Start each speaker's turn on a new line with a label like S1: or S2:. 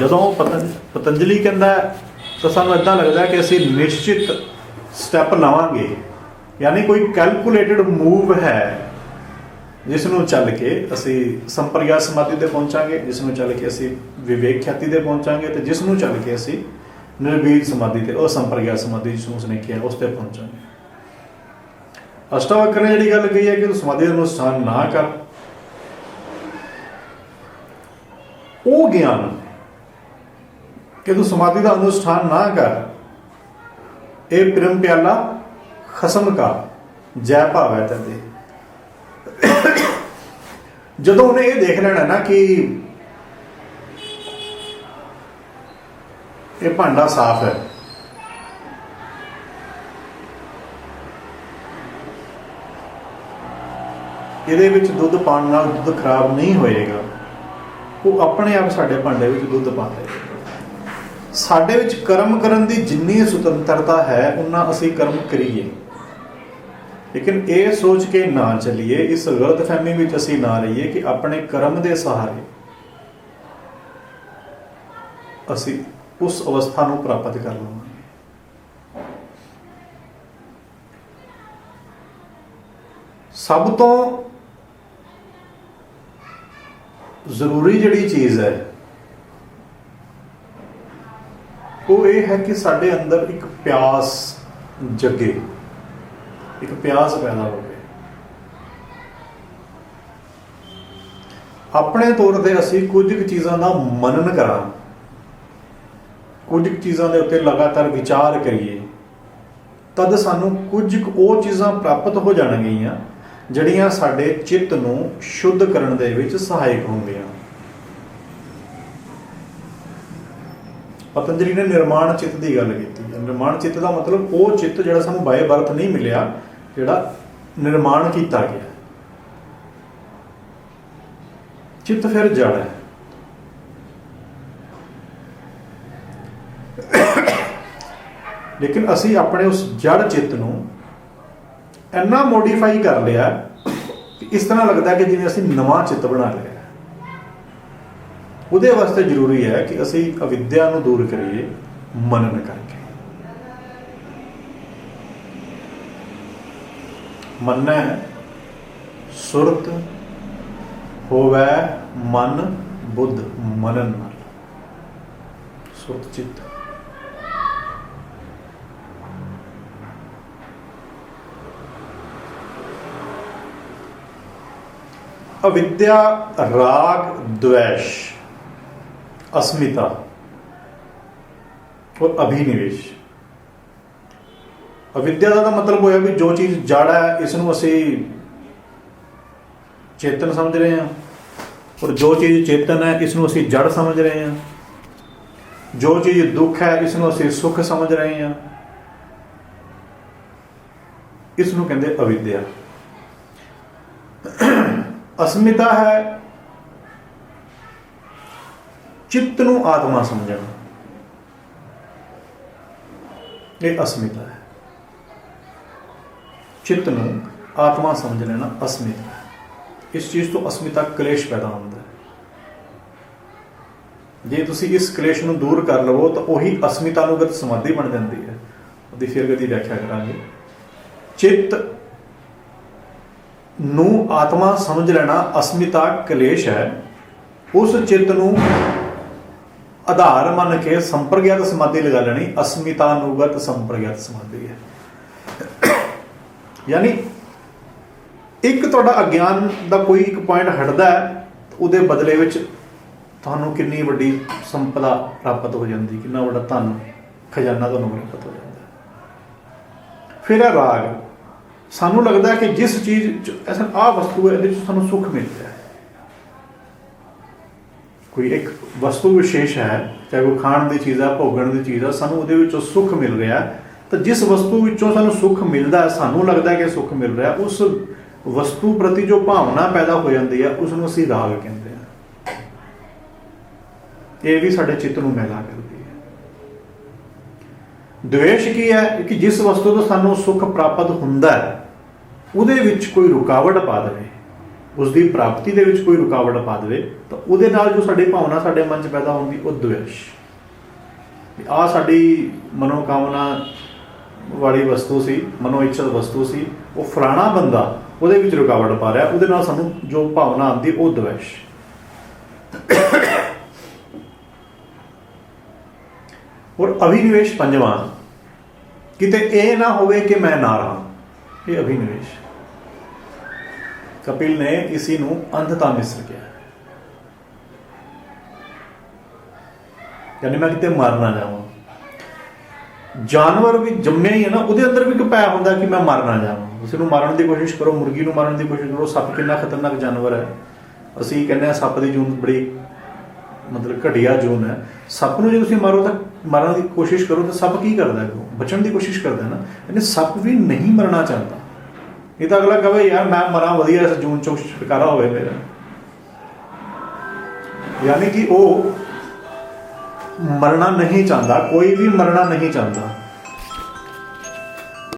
S1: ਜਦੋਂ ਪਤੰ- ਪਤੰਜਲੀ ਕਹਿੰਦਾ ਹੈ, ਤਾਂ ਸਾਨੂੰ ਇਦਾਂ ਲੱਗਦਾ ਕਿ ਅਸੀਂ ਨਿਸ਼ਚਿਤ ਸਟੈਪ ਲਵਾਂਗੇ। ਯਾਨੀ ਕੋਈ ਕੈਲਕੂਲੇਟਡ ਮੂਵ ਹੈ ਜਿਸ ਨੂੰ ਚੱਲ ਕੇ ਅਸੀਂ ਸੰਪਰਗਿਆ ਸਮਾਧੀ ਤੇ ਪਹੁੰਚਾਂਗੇ ਜਿਸ ਨੂੰ ਚੱਲ ਕੇ ਅਸੀਂ ਵਿਵੇਕ ਖਿਆਤੀ ਤੇ ਪਹੁੰਚਾਂਗੇ ਤੇ ਜਿਸ ਨੂੰ ਚੱਲ ਕੇ ਅਸੀਂ ਨਿਰਵੀਰ ਸਮਾਧੀ ਤੇ ਉਹ ਸੰਪਰਗਿਆ ਸਮਾਧੀ ਜਿਸ ਨੂੰ ਉਸਨੇ ਕਿਹਾ ਉਸ ਤੇ ਪਹੁੰਚਾਂਗੇ। ਅਸ਼ਟਾਵਕਰ ਨੇ ਜਿਹੜੀ ਗੱਲ ਕਹੀ ਹੈ ਕਿ ਤੂੰ ਸਮਾਧੀ ਦਾ ਅਨੁਸ਼ਠਾਨ ਨਾ ਕਰ। ਉਹ ਗਿਆਨ ਕਿ ਤੂੰ ਸਮਾਧੀ ਦਾ ਅਨੁਸ਼ਠਾਨ ਨਾ ਕਰ। ਇਹ ਪ੍ਰੇਮ ਪਿਆਲਾ, ਖਸਮ ਕਾ, ਜੈ ਭਾਵ ਤਦੇ। ਜਦੋਂ ਉਹਨੇ ਇਹ ਦੇਖ ਲੈਣਾ ਨਾ ਕਿ ਇਹ ਭਾਂਡਾ ਸਾਫ਼ ਹੈ, ਇਹਦੇ ਵਿੱਚ ਦੁੱਧ ਪਾਉਣ ਨਾਲ ਦੁੱਧ ਖਰਾਬ ਨਹੀਂ ਹੋਏਗਾ। ਉਹ ਆਪਣੇ ਆਪ ਸਾਡੇ ਭਾਂਡੇ ਵਿੱਚ ਦੁੱਧ ਪਾ ਦੇਗਾ ਸਾਡੇ ਵਿੱਚ ਕਰਮ ਕਰਨ ਦੀ ਜਿੰਨੀ ਸੁਤੰਤਰਤਾ ਹੈ, ਉਨਾ ਅਸੀਂ ਕਰਮ ਕਰੀਏ। ਲੇਕਿਨ ਇਹ ਸੋਚ ਕੇ ਨਾ ਚੱਲੀਏ, ਇਸ ਗਲਤਫਹਿਮੀ ਵਿੱਚ ਅਸੀਂ ਨਾ ਰਹੀਏ ਕਿ ਆਪਣੇ ਕਰਮ ਦੇ ਸਹਾਰੇ ਅਸੀਂ ਉਸ ਅਵਸਥਾ ਨੂੰ ਪ੍ਰਾਪਤ ਕਰ ਲਵਾਂਗੇ। ਸਭ ਤੋਂ ਜ਼ਰੂਰੀ ਜਿਹੜੀ ਚੀਜ਼ ਹੈ ਉਹ ਇਹ ਹੈ ਕਿ ਸਾਡੇ ਅੰਦਰ ਇੱਕ ਪਿਆਸ ਜਗੇ। ਇੱਕ ਪਿਆਸ ਪੈਦਾ ਹੋਵੇ ਆਪਣੇ ਤੌਰ ਤੇ ਅਸੀਂ ਕੁਝ ਕੁ ਚੀਜ਼ਾਂ ਦਾ ਮਨਨ ਕਰਾਂ। ਕੁਝ ਕੁ ਚੀਜ਼ਾਂ ਦੇ ਉੱਤੇ ਲਗਾਤਾਰ ਵਿਚਾਰ ਕਰੀਏ। ਤਦ ਸਾਨੂੰ ਕੁਝ ਕੁ ਉਹ ਚੀਜ਼ਾਂ ਪ੍ਰਾਪਤ ਹੋ ਜਾਣਗੀਆਂ, ਜਿਹੜੀਆਂ ਸਾਡੇ ਚਿੱਤ ਨੂੰ ਸ਼ੁੱਧ ਕਰਨ ਦੇ ਵਿੱਚ ਸਹਾਇਕ ਹੁੰਦੀਆਂ। ਪਤੰਜਲੀ ਨੇ ਨਿਰਮਾਣ ਚਿੱਤ ਦੀ ਗੱਲ ਕੀਤੀ। ਹੈ ਨਿਰਮਾਣ ਚਿੱਤ ਦਾ ਮਤਲਬ ਉਹ ਚਿੱਤ ਜਿਹੜਾ ਸਾਨੂੰ ਬਾਏ ਬਰਥ ਨਹੀਂ ਮਿਲਿਆ, ਜਿਹੜਾ ਨਿਰਮਾਣ ਕੀਤਾ ਗਿਆ। ਚਿੱਤ ਫਿਰ ਜੜ ਹੈ। ਲੇਕਿਨ ਅਸੀਂ ਆਪਣੇ ਉਸ ਜੜ ਚਿੱਤ ਨੂੰ ਇੰਨਾ ਮੋਡੀਫਾਈ ਕਰ ਲਿਆ ਕਿ ਇਸ ਤਰ੍ਹਾਂ ਲੱਗਦਾ ਕਿ ਜਿਵੇਂ ਅਸੀਂ ਨਵਾਂ ਚਿੱਤ ਬਣਾ ਲਿਆ। ਉਹਦੇ ਵਾਸਤੇ ਜ਼ਰੂਰੀ ਹੈ ਕਿ ਅਸੀਂ ਅਵਿਦਿਆ ਨੂੰ ਦੂਰ ਕਰੀਏ, ਮਨਨ ਕਰਕੇ। ਮੰਨਣਾ ਸੁਰਤ ਹੋਵੇ ਮਨ, ਬੁੱਧ ਮਨਨ ਨਾਲ। ਸੁਰਤ ਚਿੱਤ। ਅਵਿਦਿਆ, ਰਾਗ ਦ્વੈਸ਼ ਅਸਮਿਤਾ ਔਰ ਅਭਿਨਿਵੇਸ਼ ਅਵਿਦਿਆ ਦਾ ਤਾਂ ਮਤਲਬ ਹੋਇਆ ਵੀ ਜੋ ਚੀਜ਼ ਜੜ ਹੈ ਇਸ ਨੂੰ ਅਸੀਂ ਚੇਤਨ ਸਮਝ ਰਹੇ ਹਾਂ ਔਰ ਜੋ ਚੀਜ਼ ਚੇਤਨ ਹੈ ਇਸ ਨੂੰ ਅਸੀਂ ਜੜ ਸਮਝ ਰਹੇ ਹਾਂ ਜੋ ਚੀਜ਼ ਦੁੱਖ ਹੈ ਇਸ ਨੂੰ ਅਸੀਂ ਸੁੱਖ ਸਮਝ ਰਹੇ ਹਾਂ ਇਸ ਨੂੰ ਕਹਿੰਦੇ ਅਵਿਦਿਆ ਅਸਮਿਤਾ ਹੈ ਚਿੱਤ ਨੂੰ ਆਤਮਾ ਸਮਝਣਾ। ਇਹ ਅਸਮਿਤਾ ਹੈ। ਚਿੱਤ ਨੂੰ ਆਤਮਾ ਸਮਝ ਲੈਣਾ ਅਸਮਿਤਾ ਹੈ। ਇਸ ਚੀਜ਼ ਤੋਂ ਅਸਮਿਤਾ ਕਲੇਸ਼ ਪੈਦਾ ਹੁੰਦਾ ਹੈ। ਜੇ ਤੁਸੀਂ ਇਸ ਕਲੇਸ਼ ਨੂੰ ਦੂਰ ਕਰ ਲਵੋ, ਤਾਂ ਉਹੀ ਅਸਮਿਤਾ ਨੂੰ ਗਤ ਸਮਾਧੀ ਬਣ ਜਾਂਦੀ ਹੈ। ਉਹਦੀ ਫਿਰ ਗਤੀ ਵਿਆਖਿਆ ਕਰਾਂਗੇ। ਚਿੱਤ ਨੂੰ ਆਤਮਾ ਸਮਝ ਲੈਣਾ ਅਸਮਿਤਾ ਕਲੇਸ਼ ਹੈ। ਉਸ ਚਿੱਤ ਨੂੰ ਆਧਾਰ ਮੰਨ ਕੇ ਸੰਪਰਗਿਆਤ ਸਮਾਧੀ ਲਗਾ ਲੈਣੀ ਅਸਮਿਤਾ ਅਨੁਗਤ ਸੰਪਰਗਿਆਤ ਸਮਾਧੀ ਹੈ। ਯਾਨੀ ਇੱਕ ਤੁਹਾਡਾ ਅਗਿਆਨ ਦਾ ਕੋਈ ਇੱਕ ਪੁਆਇੰਟ ਹਟਦਾ ਹੈ ਉਹਦੇ ਬਦਲੇ ਵਿੱਚ ਤੁਹਾਨੂੰ ਕਿੰਨੀ ਵੱਡੀ ਸੰਪਦਾ ਪ੍ਰਾਪਤ ਹੋ ਜਾਂਦੀ, ਕਿੰਨਾ ਵੱਡਾ ਧਨ, ਖਜ਼ਾਨਾ ਤੁਹਾਨੂੰ ਪ੍ਰਾਪਤ ਹੋ ਜਾਂਦਾ ਫਿਰ ਹੈ ਰਾਗ, ਸਾਨੂੰ ਲੱਗਦਾ ਕਿ ਜਿਸ ਚੀਜ਼ ਚ ਐਸਾ ਆ ਵਸਤੂ ਹੈ, ਇਹਦੇ ਵਿੱਚ ਸਾਨੂੰ ਸੁੱਖ ਮਿਲਦਾ ਹੈ। ਕੋਈ ਇੱਕ ਵਸਤੂ ਵਿਸ਼ੇਸ਼ ਹੈ, ਚਾਹੇ ਉਹ ਖਾਣ ਦੀ ਚੀਜ਼ ਆ, ਭੋਗਣ ਦੀ ਚੀਜ਼ ਆ, ਸਾਨੂੰ ਉਹਦੇ ਵਿੱਚੋਂ ਸੁੱਖ ਮਿਲ ਰਿਹਾ ਤਾਂ ਜਿਸ ਵਸਤੂ ਵਿੱਚੋਂ ਸਾਨੂੰ ਸੁੱਖ ਮਿਲਦਾ ਸਾਨੂੰ ਲੱਗਦਾ ਕਿ ਸੁੱਖ ਮਿਲ ਰਿਹਾ, ਉਸ ਵਸਤੂ ਪ੍ਰਤੀ ਜੋ ਭਾਵਨਾ ਪੈਦਾ ਹੋ ਜਾਂਦੀ ਆ ਉਸ ਨੂੰ ਅਸੀਂ ਰਾਗ ਕਹਿੰਦੇ ਆ ਇਹ ਵੀ ਸਾਡੇ ਚਿੱਤ ਨੂੰ ਮਹਿਲਾ ਕਰਦੀ ਹੈ। ਦੁਵੇਸ਼ ਕੀ ਹੈ ਕਿ ਜਿਸ ਵਸਤੂ ਤੋਂ ਸਾਨੂੰ ਸੁੱਖ ਪ੍ਰਾਪਤ ਹੁੰਦਾ ਉਹਦੇ ਵਿੱਚ ਕੋਈ ਰੁਕਾਵਟ ਪਾ ਦੇਵੇ। ਉਸ ਦੀ ਪ੍ਰਾਪਤੀ ਦੇ ਵਿੱਚ ਕੋਈ ਰੁਕਾਵਟ ਪਾ ਦੇਵੇ, ਤਾਂ ਉਹਦੇ ਨਾਲ ਜੋ ਸਾਡੀ ਭਾਵਨਾ ਸਾਡੇ ਮਨ 'ਚ ਪੈਦਾ ਹੁੰਦੀ ਉਹ ਦੁਵੇਸ਼। ਆ ਸਾਡੀ ਮਨੋਕਾਮਨਾ ਵਾਲੀ ਵਸਤੂ ਸੀ ਮਨੋ ਵਸਤੂ ਸੀ, ਉਹ ਫਰਾਣਾ ਬੰਦਾ ਉਹਦੇ ਵਿੱਚ ਰੁਕਾਵਟ ਪਾ ਰਿਹਾ, ਉਹਦੇ ਨਾਲ ਸਾਨੂੰ ਜੋ ਭਾਵਨਾ ਆਉਂਦੀ ਉਹ ਦੁਵੇਸ਼। ਔਰ ਅਭਿਨਿਵੇਸ਼ ਪੰਜਵਾਂ, ਕਿਤੇ ਇਹ ਨਾ ਹੋਵੇ ਕਿ ਮੈਂ ਨਾ ਰਹਾ, ਇਹ ਅਭਿਨਿਵੇਸ਼। ਕਪਿਲ ਨੇ ਇसी ਨੂੰ ਅੰਧਤਾ ਮਿਸਰ ਕਿਹਾ। ਯਾਨੀ ਮੈਂ ਕਿਤੇ ਮਰ ਨਾ ਜਾਵਾਂ। ਜਾਨਵਰ ਵੀ ਜੰਮਿਆ ਹੀ ਹੈ ਨਾ, ਉਹਦੇ ਅੰਦਰ ਵੀ ਇੱਕ ਭੈ ਹੁੰਦਾ ਕਿ ਮੈਂ ਮਰ ਨਾ ਜਾਵਾਂ। ਉਸ ਨੂੰ ਮਾਰਨ ਦੀ ਕੋਸ਼ਿਸ਼ ਕਰੋ, ਮੁਰਗੀ ਨੂੰ ਮਾਰਨ ਦੀ ਕੋਸ਼ਿਸ਼ ਕਰੋ, ਸੱਪ ਕਿੰਨਾ ਖਤਰਨਾਕ ਜਾਨਵਰ ਹੈ। ਅਸੀਂ ਕਹਿੰਦੇ ਆ ਸੱਪ ਦੀ ਜੂਨ ਬੜੀ ਮਤਲਬ ਘਟੀਆ ਜੂਨ ਹੈ। ਸੱਪ ਨੂੰ ਜੇ ਤੁਸੀਂ ਮਾਰੋ ਤਾਂ ਮਾਰਨ ਦੀ ਕੋਸ਼ਿਸ਼ ਕਰੋ ਤਾਂ ਸੱਪ ਕੀ ਕਰਦਾ ਹੈ? ਬਚਣ ਦੀ ਕੋਸ਼ਿਸ਼ ਕਰਦਾ ਹੈ ਨਾ। ਯਾਨੀ ਸੱਪ ਵੀ ਨਹੀਂ ਮਰਨਾ ਚਾਹੁੰਦਾ। ਇਹ ਤਾਂ ਅਗਲਾ ਕਹੇ, ਯਾਰ ਮੈਂ ਮਰਾਂ, ਵਧੀਆ, ਇਸ ਜੂਨ ਚੋਂ ਛੁਟਕਾਰਾ ਹੋਵੇ ਮੇਰਾ ਯਾਨੀ ਕਿ ਉਹ ਮਰਨਾ ਨਹੀਂ ਚਾਹੁੰਦਾ, ਕੋਈ ਵੀ ਮਰਨਾ ਨਹੀਂ ਚਾਹੁੰਦਾ।